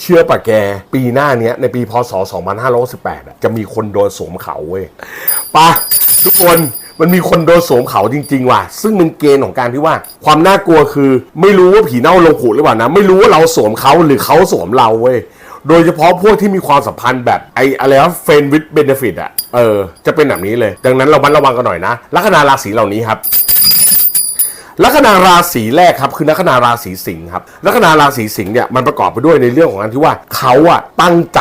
เชื่อป่ะแก ปีหน้าเนี้ย ในปีพศ 2518อะจะมีคนโดนสวมเขาเว้ยปะทุกคนมันมีคนโดนสวมเขาจริง ๆ ว่ะ ซึ่งเป็นเกณฑ์ของการที่ว่า ความน่ากลัวคือ ไม่รู้ว่าผีเน่าลงผุหรือเปล่านะ ไม่รู้ว่าเราสวมเขาหรือเขาสวมเราเว้ย โดยเฉพาะพวกที่มีความสัมพันธ์แบบไอ้อะไรวะเฟนวิดเบนฟิตอะเออ จะเป็นแบบนี้เลย ดังนั้นเราบันระวังกันหน่อยนะลัคนาราศีเหล่านี้ครับ ลัคนาราศีแรกครับคือลัคนาราศีสิงห์ครับลัคนาราศีสิงห์เนี่ยมันประกอบไปด้วยในเรื่องของการที่ว่าเขาอะตั้งใจ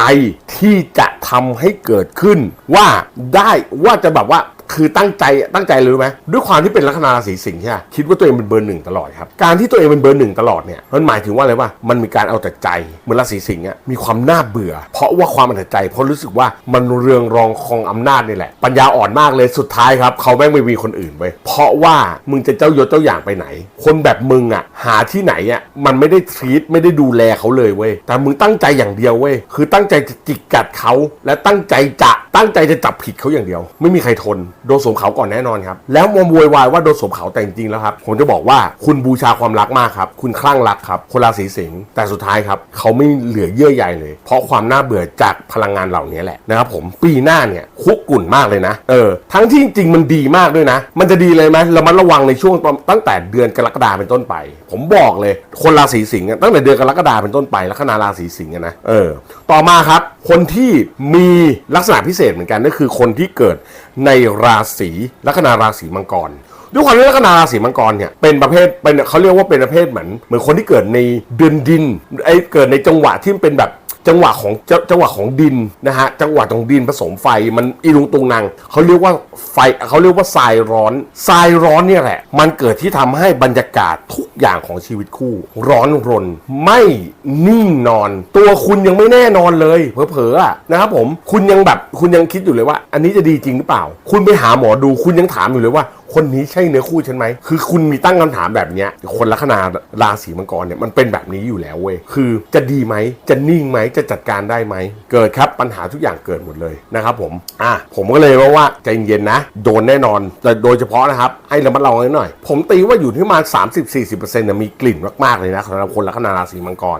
ที่จะทำให้เกิดขึ้นว่าได้ว่าจะแบบว่า คือตั้งใจตั้งใจเลยรู้ไหมด้วยความที่เป็นลัคนาราศีสิงห์ใช่ไหมคิดว่าตัวเองเป็นเบอร์หนึ่งตลอดครับการที่ตัวเองเป็นเบอร์หนึ่งตลอดเนี่ยมันหมายถึงว่าอะไรว่ามันมีการเอาแต่ใจเหมือนราศีสิงห์อะมีความน่าเบื่อ เพราะว่าความเอาแต่ใจ เพราะรู้สึกว่ามันเรืองรองครองอำนาจนี่แหละ ปัญญาอ่อนมากเลยสุดท้ายครับเขาแม่งไม่มีคนอื่นไว้ยเพราะว่ามึงจะเจ้ายศเจ้าอย่างไปไหน คนแบบมึงอะหาที่ไหนอะมันไม่ได้ทรีตไม่ได้ดูแลเขาเลยเว้ยแต่มึงตั้งใจอย่างเดียวเว้ยคือตั้งใจจะจิกกัดเขาและตั้งใจจะ ตั้งใจจะจับผิดเขาอย่างเดียว ไม่มีใครทนโดนสวมเขาก่อนแน่นอนครับ แล้วมวโวยวายว่าโดนสวมเขาแต่จริงๆแล้วครับ ผมจะบอกว่าคุณบูชาความรักมากครับ คุณคลั่งรักครับ คนราศีสิงห์แต่สุดท้ายครับ เขาไม่เหลือเยื่อใยเลย เพราะความน่าเบื่อจากพลังงานเหล่านี้แหละนะครับผมปีหน้าเนี่ยคุกกุ่นมากเลยนะ เออ ทั้งที่จริงๆมันดีมากด้วยนะ มันจะดีเลยไหมเรามาระวังในช่วงตั้งแต่เดือนกรกฎาเป็นต้นไป ผมบอกเลย คนราศีสิงห์ตั้งแต่เดือนกรกฎาเป็นต้นไป แลัคนาราศีสิงห์นะเออ ต่อมาครับ คนที่มีลักษณะพิเศษเหมือนกันก็คือคนที่เกิดในราศีลัคนาราศีมังกรด้วยความที่ลัคนาราศีมังกรเนี่ยเป็นประเภทเป็นเขาเรียกว่าเป็นประเภทเหมือนเหมือนคนที่เกิดในเดือนดินไอ้เกิดในจังหวะที่เป็นแบบ จังหวะของจจังหวะของดินนะฮะจังหวะของดินผสมไฟมันอีลุงตุงนางเขาเรียกว่าไฟเขาเรียกว่าทรายร้อนทรายร้อนเนี่ยแหละ มันเกิดที่ทำให้บรรยากาศทุกอย่างของชีวิตคู่ ร้อนรน ไม่นิ่งนอน ตัวคุณยังไม่แน่นอนเลยเผลอๆอะนะครับผมคุณยังแบบคุณยังคิดอยู่เลยว่า อันนี้จะดีจริงหรือเปล่า คุณไปหาหมอดูคุณยังถามอยู่เลยว่า คนนี้ใช่เนื้อคู่ฉันไหม คือคุณมีตั้งคำถามแบบเนี้ย คนลัคนาราศีมังกรเนี่ยมันเป็นแบบนี้อยู่แล้วเว้ย คือจะดีไหม จะนิ่งไหม จะจัดการได้ไหม เกิดครับปัญหาทุกอย่างเกิดหมดเลยนะครับผม อะ ผมก็เลยว่าว่าใจเย็นๆนะ โดนแน่นอน แต่โดยเฉพาะนะครับ ให้ระมัดระวังหน่อย ผมตีว่าอยู่ที่มา 30-40%เนี่ยมีกลิ่นมากๆเลยนะสำหรับคนลัคนาราศีมังกร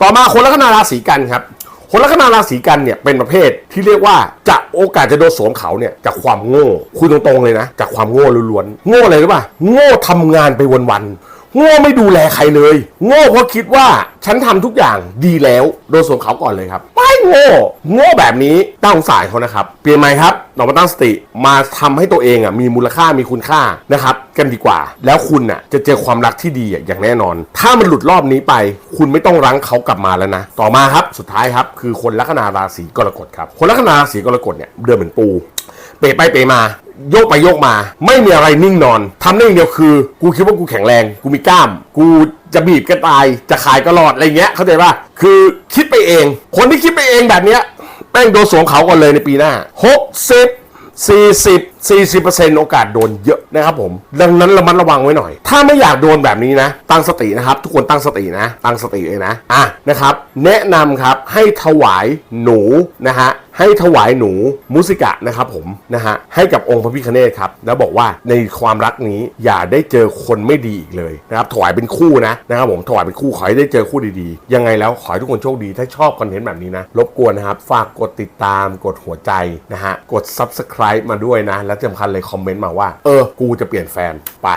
ต่อมาคนลัคนาราศีกันครับ คนลัคนาราศีกันเนี่ยเป็นประเภทที่เรียกว่าจะโอกาสจะโดนสวมเขาเนี่ยจากความโง่ คุยตรงๆเลยนะ จากความโง่ล้วนๆโง่อะไรรู้ป่ะโง่ทำงานไปวันๆ โง่ไม่ดูแลใครเลย โง่เพราะคิดว่าฉันทำทุกอย่างดีแล้ว โดนสวมเขาก่อนเลยครับไม่โง่โง่แบบนี้ตั้งสงสารเขานะครับ เปลี่ยนไหมครับเรามาตั้งสติมาทำให้ตัวเองอะมีมูลค่ามีคุณค่านะครับกันดีกว่า แล้วคุณน่ะจะเจอความรักที่ดีอะอย่างแน่นอน ถ้ามันหลุดรอบนี้ไป คุณไม่ต้องรั้งเขากลับมาแล้วนะ ต่อมาครับสุดท้ายครับ คือคนลัคนาราศีกรกฎครับคนลัคนาราศีกรกฎเนี่ยเดินเหมือนปู เปไปเปมา โยกไปโยกมา ไม่มีอะไรนิ่งนอนทำได้อย่างเดียวคือ กูคิดว่ากูแข็งแรง กูมีกล้าม กูจะบีบก็ตาย จะขายก็รอดอะไรเงี้ย เข้าใจป่ะคือคิดไปเอง คนที่คิดไปเองแบบเนี้ยแม่งโดนสวมเขาก่อนเลยในปีหน้า60 40 40 โอกาสโดนเยอะนะครับผม ดังนั้นระมัดระวังไว้หน่อย ถ้าไม่อยากโดนแบบนี้นะ ตั้งสตินะครับ ทุกคนตั้งสตินะ ตั้งสติเลยนะ อะนะครับ แนะนำครับให้ถวายหนูนะฮะ ให้ถวายหนูมุสิกะนะครับผมนะฮะให้กับองค์พระพิฆเนศครับแล้วบอกว่าในความรักนี้อย่าได้เจอคนไม่ดีอีกเลยนะครับถวายเป็นคู่นะนะครับผมถวายเป็นคู่ขอให้ได้เจอคู่ดีๆ ยังไงแล้วขอให้ทุกคนโชคดีถ้าชอบคอนเทนต์แบบนี้นะรบกวนนะครับฝากกดติดตามกดหัวใจนะฮะกด subscribe มาด้วยนะ และสำคัญเลยคอมเมนต์มาว่า เออ กูจะเปลี่ยนแฟนไป